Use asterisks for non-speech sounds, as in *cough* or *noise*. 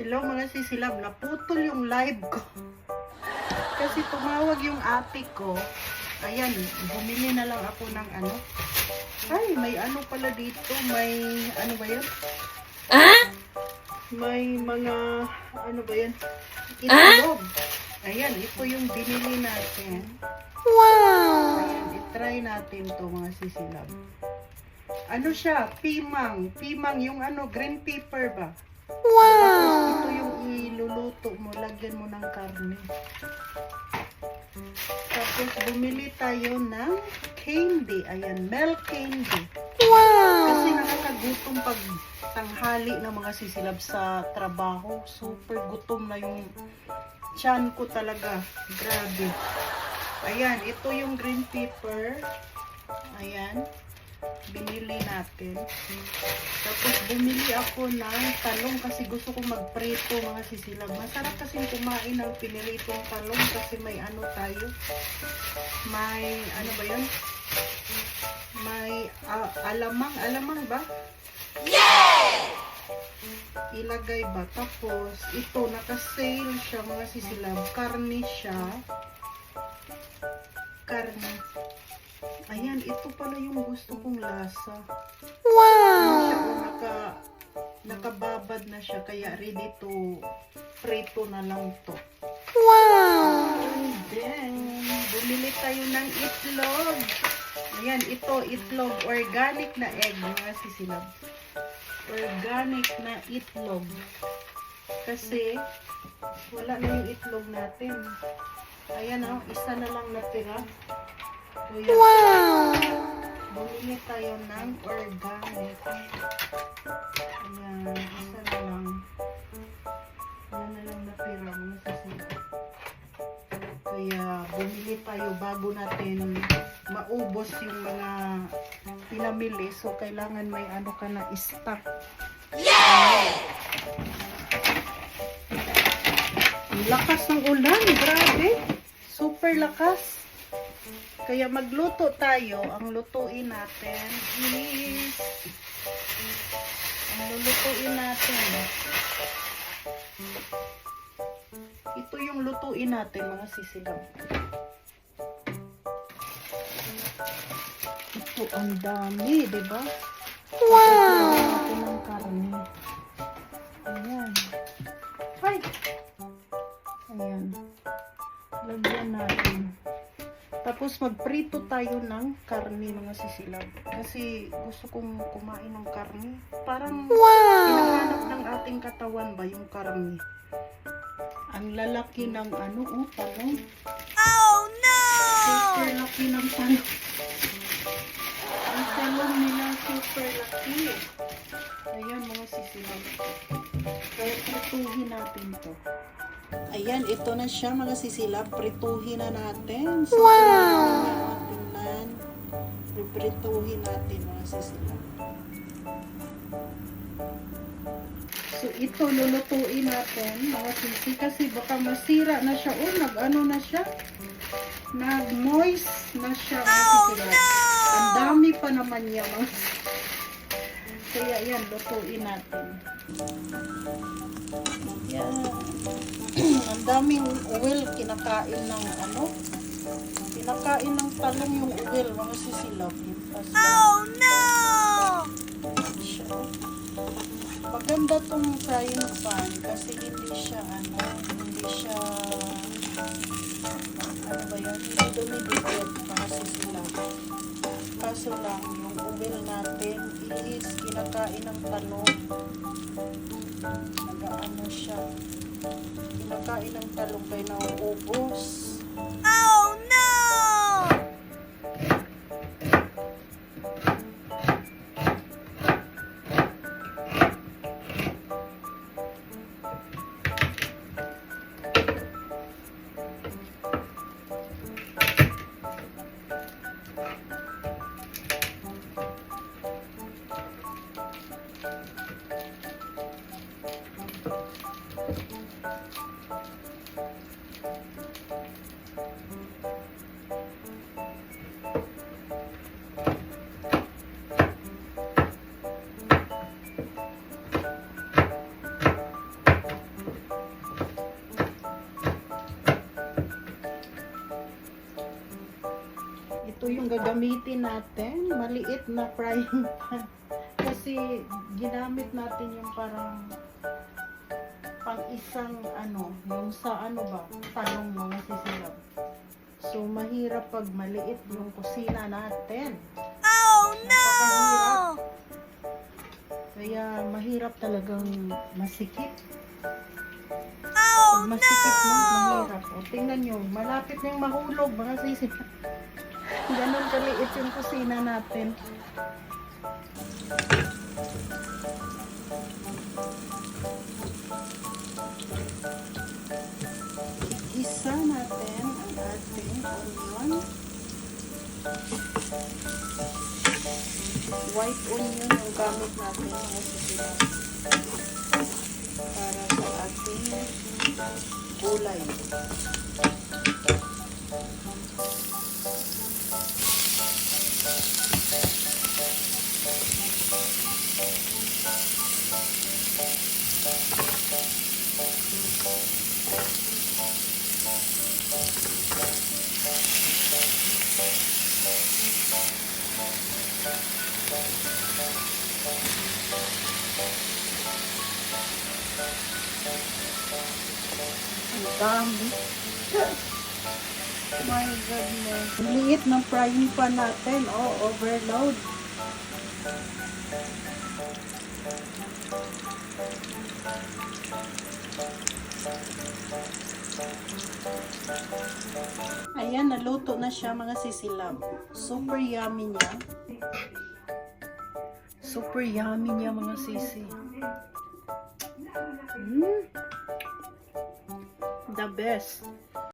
Hello mga sisilab, naputol yung live ko. *laughs* Kasi tumawag yung ate ko. Ayan, bumili na lang ako ng ano. Ay, may ano pala dito. May, ano ba yun? Ah? May mga, ano ba yan? Itlog. Ayan, ito yung binili natin. Wow! Ayan, itry natin to mga sisilab. Ano siya? Pimang. Pimang, yung ano, green pepper ba? Tapos ito yung iluluto mo, lagyan mo ng karne. Tapos bumili tayo ng candy. Ayan, milk candy. Kasi nakakagutom pag tanghali ng mga sisilab sa trabaho. Super gutom na yung tiyan ko talaga. Grabe. Ayan, ito yung green pepper. Ayan. Binili natin. Tapos bumili ako ng talong kasi gusto kong magprito mga sisilab. Masarap kasi kumain ng piniritong talong kasi may ano tayo. May ano ba yun? May ah, alamang, alamang ba? Ilagay ba? Tapos ito naka-sale siya mga sisilab. Karne siya. Karne. Ayan, ito pala yung gusto kong lasa. Wow! Naka, nakababad na siya, kaya ready to prito na lang to. Wow! And then, bumili tayo ng itlog. Ayan, ito, itlog, organic na egg, mga sisilab. Organic na itlog. Kasi, wala na yung itlog natin. Ayan, oh, isa na lang natira. Kuya, Wow! Bumili tayo ng organic. Ayan, isa na lang. Yan na lang natira mga sasila. Kaya bumili tayo bago natin maubos yung mga pinamili. So, kailangan may ano ka na stock. Ang lakas ng ulan, grabe. Super lakas. Kaya magluto tayo. Ang lutuin natin is ang lulutuin natin. Ito yung lutuin natin mga sisigang. Ito ang dami, di ba? Wow! Ito ng karne. Tapos magprito tayo ng karne mga sisilab. Kasi gusto kong kumain ng karne. Parang hinahanap ng ating katawan ba yung karne. Ang lalaki ng ano, oh, talong. Oh no! Super laki ng talong. Ang talong nila super laki. Ayan mga sisilab. Kaya prituhin natin to. Ayan, ito na siya mga sisilab. Prituhin na natin. So, wow! Tingnan. Prituhin natin mga sisilab. So, ito lulutuin natin mga sisi kasi baka masira na siya. Oh, nag-ano na siya. Nag-moist na siya mga sisilab. Ang dami pa naman niya mga Kaya yan, lutuin natin. Yan. Ang daming oil kinakain ng ano. Kinakain ng talong yung oil, mga pasta. Oh no! Maganda tong frying pan kasi hindi siya ano, hindi siya ano ba yan, hindi dumidikit mga sisilab. Kaso lang, yung oil natin is kinakain ng talong. Nagaano siya. Kinakain ng talong kaya nauubos. Oh no! yung gagamitin natin. Maliit na frying *laughs* pan. Kasi ginamit natin yung parang pang isang ano, yung sa ano ba, talong mga sisilab. So, mahirap pag maliit yung kusina natin. Oh no! Napakahirap. Kaya mahirap talagang masikip. Oh Pag masikip mo, no! mahirap. O, tingnan nyo, malapit na yung mahulog, mga sisip. Ganon kaliit yung kusina natin. Isa natin ang ating onion. White onion yung gamit natin mga sisipan para sa ating gulay. Ang dami. My goodness. Ang liit ng frying pan natin. Oh, overload. Ayan, naluto na siya mga sisilab. Super yummy niya. Super yummy niya mga sisi. Mm. the best.